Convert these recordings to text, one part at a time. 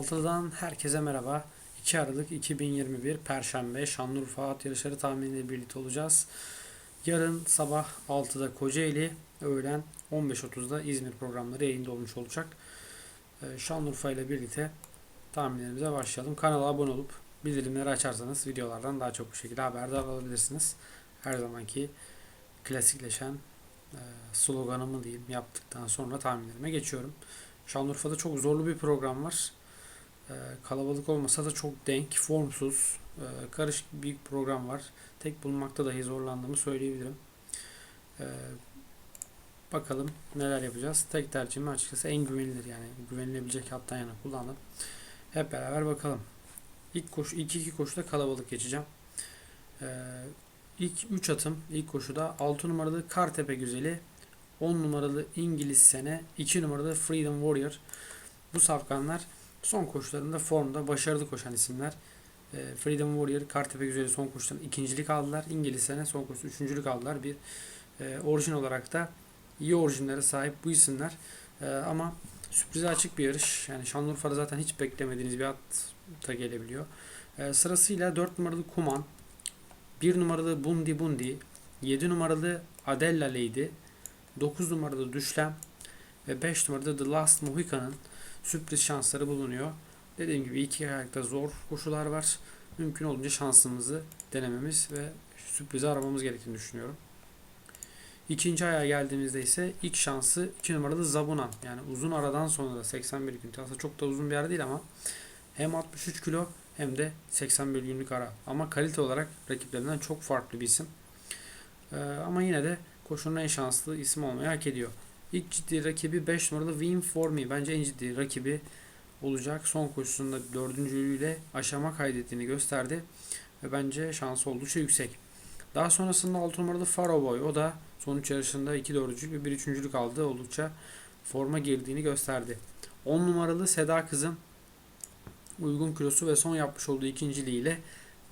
Altıdan herkese merhaba. 2 Aralık 2021 Perşembe Şanlıurfa at yarışları tahminiyle birlikte olacağız. Yarın sabah 6'da Kocaeli, öğlen 15.30'da İzmir programları yayında olmuş olacak. Ee, Şanlıurfa ile birlikte tahminlerimize başlayalım. Kanala abone olup bildirimleri açarsanız videolardan daha çok bir şekilde haberdar olabilirsiniz. Her zamanki klasikleşen e, sloganımı diyeyim yaptıktan sonra tahminlerime geçiyorum. Şanlıurfa'da çok zorlu bir program var. Ee, kalabalık olmasa da çok denk, formsuz, e, karışık bir program var. Tek bulmakta dahi zorlandığımı söyleyebilirim. Ee, bakalım neler yapacağız. Tek tercihim açıkçası en güvenilir yani güvenilebilecek hattan yana kullandım. Hep beraber bakalım. İlk koşu, ilk iki koşuda kalabalık geçeceğim. Ee, ilk 3 atım ilk koşuda 6 numaralı Kartepe Güzeli, 10 numaralı İngiliz Sene, 2 numaralı Freedom Warrior. Bu safkanlar son koşularında formda başarılı koşan isimler. E, Freedom Warrior, Kartepe Güzeli son koşudan ikincilik aldılar. İngiliz Sene son koşuda üçüncülük aldılar. Bir e, orijin olarak da iyi orijinlere sahip bu isimler. E, ama sürprize açık bir yarış. Yani Şanlıurfa'da zaten hiç beklemediğiniz bir at da gelebiliyor. E, sırasıyla 4 numaralı Kuman, 1 numaralı Bundi Bundi, 7 numaralı Adella Lady, 9 numaralı Düşlem ve 5 numarada The Last Mohican'ın sürpriz şansları bulunuyor. Dediğim gibi iki ayakta zor koşular var. Mümkün olunca şansımızı denememiz ve sürprizi aramamız gerektiğini düşünüyorum. İkinci ayağa geldiğimizde ise ilk şansı 2 numaralı Zabunan. Yani uzun aradan sonra da 81 gün. Aslında çok da uzun bir ara değil ama hem 63 kilo hem de 81 günlük ara. Ama kalite olarak rakiplerinden çok farklı bir isim. Ee, ama yine de koşunun en şanslı isim olmayı hak ediyor. İlk ciddi rakibi 5 numaralı Win For Me. Bence en ciddi rakibi olacak. Son koşusunda dördüncülüğüyle aşama kaydettiğini gösterdi. Ve bence şansı oldukça yüksek. Daha sonrasında 6 numaralı Faro Boy. O da sonuç yarışında 2 dördüncülük ve 1 üçüncülük aldı. Oldukça forma girdiğini gösterdi. 10 numaralı Seda Kızım uygun kilosu ve son yapmış olduğu ikinciliğiyle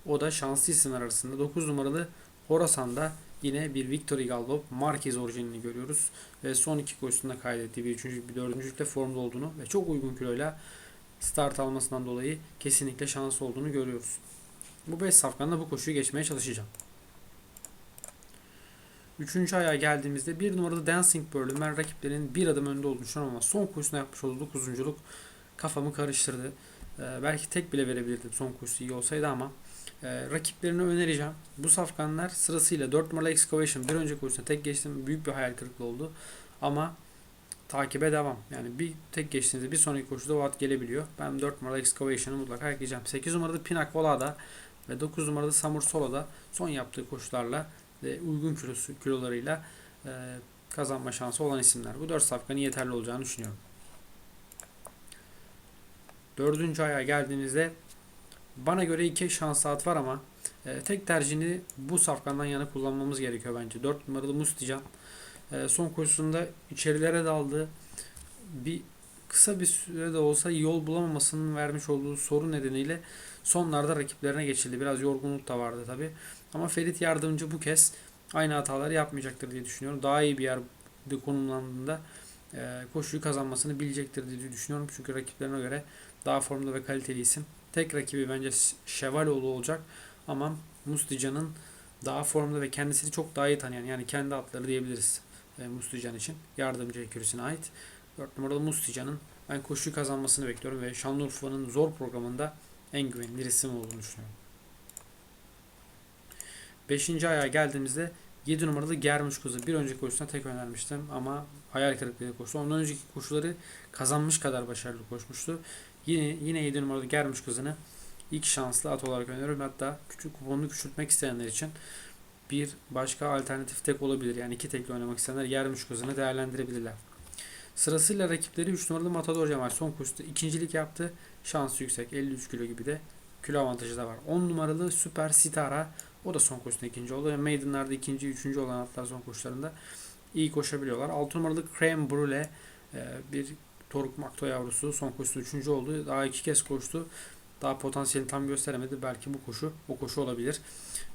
o da şanslı isimler arasında. 9 numaralı Horasan'da yine bir Victory Gallop Marquez orijinini görüyoruz. Ve son iki koşusunda kaydettiği bir üçüncü, bir dördüncülükte formda olduğunu ve çok uygun kiloyla start almasından dolayı kesinlikle şans olduğunu görüyoruz. Bu 5 safkanla bu koşuyu geçmeye çalışacağım. Üçüncü ayağa geldiğimizde bir numaralı Dancing Pearl'ün ben rakiplerinin bir adım önde olduğunu düşünüyorum ama son koşusunda yapmış olduğu dokuzunculuk kafamı karıştırdı. Ee, belki tek bile verebilirdim son koşusu iyi olsaydı ama e, rakiplerini önereceğim. Bu safkanlar sırasıyla 4 numaralı Excavation bir önceki koşusunda tek geçtim büyük bir hayal kırıklığı oldu. Ama takibe devam. Yani bir tek geçtiğinizde bir sonraki koşuda o at gelebiliyor. Ben 4 numaralı Excavation'ı mutlaka ekleyeceğim. 8 numaralı Pinak Vola'da ve 9 numaralı Samur Solo'da son yaptığı koşularla ve uygun kilosu, kilolarıyla e, kazanma şansı olan isimler. Bu 4 safkanın yeterli olacağını düşünüyorum. Dördüncü ayağa geldiğimizde bana göre iki şans saat var ama e, tek tercihini bu safkandan yana kullanmamız gerekiyor bence. 4 numaralı Mustican e, son koşusunda içerilere daldı. Bir kısa bir sürede olsa yol bulamamasının vermiş olduğu sorun nedeniyle sonlarda rakiplerine geçildi. Biraz yorgunluk da vardı tabi. Ama Ferit Yardımcı bu kez aynı hataları yapmayacaktır diye düşünüyorum. Daha iyi bir yerde konumlandığında e, koşuyu kazanmasını bilecektir diye düşünüyorum. Çünkü rakiplerine göre daha formda ve kaliteli isim. Tek rakibi bence Şevaloğlu olacak. Ama Mustican'ın daha formda ve kendisini çok daha iyi tanıyan yani kendi atları diyebiliriz e, Mustican için. Yardımcı ekürüsüne ait. 4 numaralı Mustican'ın ben koşuyu kazanmasını bekliyorum ve Şanlıurfa'nın zor programında en güvenilir isim olduğunu düşünüyorum. 5. ayağa geldiğimizde 7 numaralı Germiş Kızı bir önceki koşusuna tek önermiştim ama hayal kırıklığı koştu. Ondan önceki koşuları kazanmış kadar başarılı koşmuştu. Yine yine 7 numaralı Germiş Kızı'nı ilk şanslı at olarak öneriyorum. Hatta küçük kuponunu küçültmek isteyenler için bir başka alternatif tek olabilir. Yani iki tekli oynamak isteyenler Germiş Kızı'nı değerlendirebilirler. Sırasıyla rakipleri 3 numaralı Matador Cemal son koşuda ikincilik yaptı. Şansı yüksek 53 kilo gibi de kilo avantajı da var. 10 numaralı Süper Sitara o da son koşusunda ikinci oldu. Yani Maiden'larda ikinci, üçüncü olan atlar son koşularında iyi koşabiliyorlar. 6 numaralı Creme Brulee bir Toruk Makto yavrusu son koşusu üçüncü oldu. Daha iki kez koştu. Daha potansiyelini tam gösteremedi. Belki bu koşu o koşu olabilir.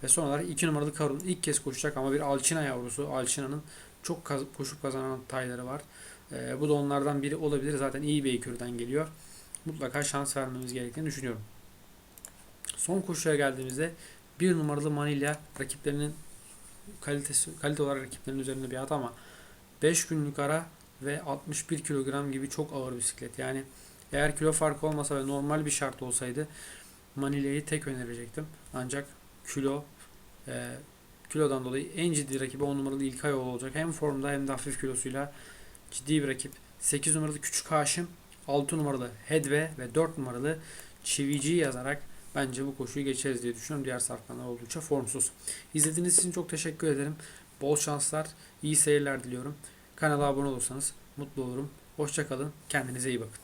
Ve son olarak 2 numaralı Karun ilk kez koşacak ama bir Alçina yavrusu. Alçina'nın çok koşup kazanan tayları var. E, bu da onlardan biri olabilir. Zaten iyi bir ekürden geliyor. mutlaka şans vermemiz gerektiğini düşünüyorum. Son koşuya geldiğimizde bir numaralı Manilya rakiplerinin kalitesi kalite olarak rakiplerin üzerinde bir at ama 5 günlük ara ve 61 kilogram gibi çok ağır bisiklet. Yani eğer kilo farkı olmasa ve normal bir şart olsaydı Manilya'yı tek önerecektim. Ancak kilo e, kilodan dolayı en ciddi rakibi 10 numaralı İlkayoğlu olacak. Hem formda hem de hafif kilosuyla ciddi bir rakip. 8 numaralı Küçük Haşim, 6 numaralı Hedve ve 4 numaralı Çivici yazarak bence bu koşuyu geçeriz diye düşünüyorum. Diğer sarkanlar oldukça formsuz. İzlediğiniz için çok teşekkür ederim. Bol şanslar, iyi seyirler diliyorum. Kanala abone olursanız mutlu olurum. Hoşçakalın. Kendinize iyi bakın.